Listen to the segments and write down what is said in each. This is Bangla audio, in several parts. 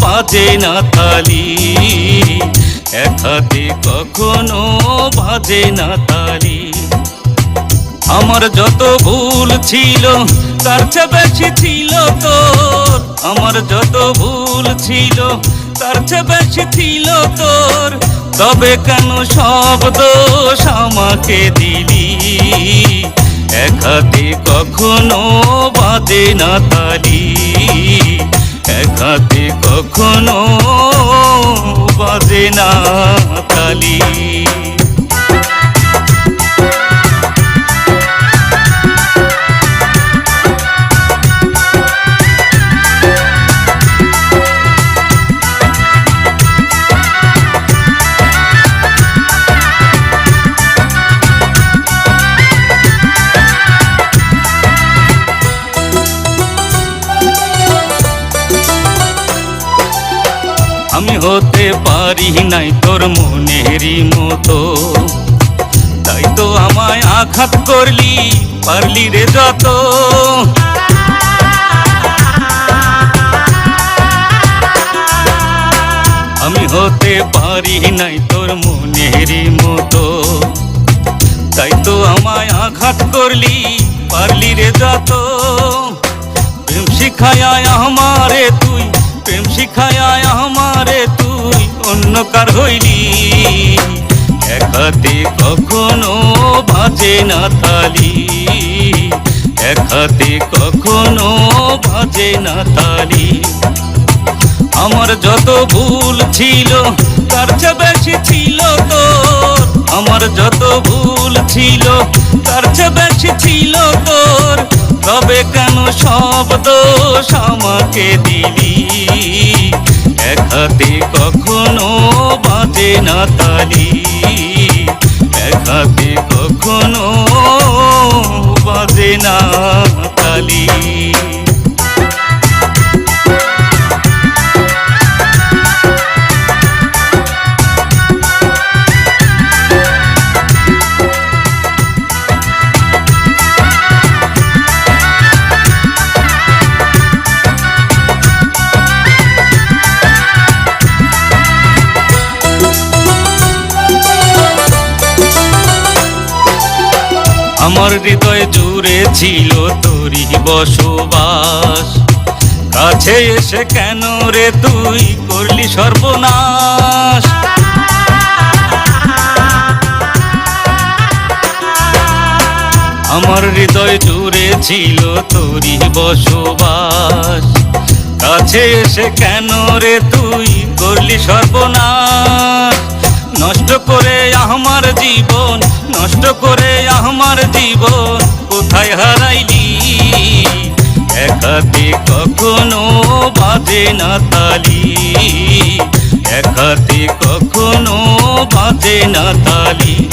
বাজে না তালি? এক হাতে কখনো বাজে না তালি? আমার যত ভুল ছিল, তার চেয়ে বেশি ছিল তোর। আমার যত ভুল ছিল, তার চেয়ে বেশি ছিল তোর। তবে কেন সব দোষ আমাকে দিলি? এক হাতে কখনো বাজে না তালি? এক হাতে কখনো বাজে না তালি। আমি হতে পারি নাই তোর মনেরই মতো। তাই তো আমায় আঘাত করলি, পারলি রে যত। আমি হতে পারি নাই তোর মনেরই মতো। তাই তো আমায় আঘাত করলি, পারলি রে যত। প্রেম শিখায় আমারে তুই প্রেম শিখায় আমারে তুই, অন্য কার হইলি? এক কখনো বাজে না তালি। এক কখনো বাজে না তালি। আমার যত ভুল ছিল, তার চেয়ে বেশি ছিল তোর। আমার যত ভুল ছিল, তার চেয়ে বেশি ছিল তোর। তবে কেন সব দোষ আমাকে দিলি? বাজে না আমার হৃদয় জুড়ে ছিল তোরই বসবাস। কাছে এসে কেন রে তুই করলি সর্বনাশ? আমার হৃদয় জুড়ে ছিল তোরই বসবাস। কাছে এসে কেন রে তুই করলি সর্বনাশ? নষ্ট করে আমার জীবন, নষ্ট করে আমার জীবন, কোথায় হারাইলি? একাতে কখনো বাজে না তালি। একাতে কখনো বাজে না তালি।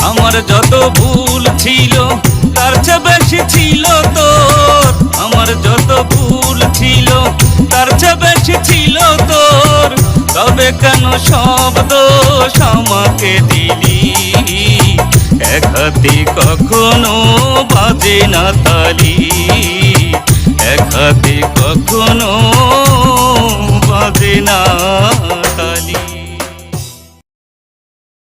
আমার যত ভুল ছিল, তার চেয়ে বেশি ছিল তোর। আমার যত ভুল ছিল, তার চেয়ে বেশি ছিল তোর। তবে কেন শব্দ আমাকে দিলি? এক হাতে কখনো বাজে না তালি।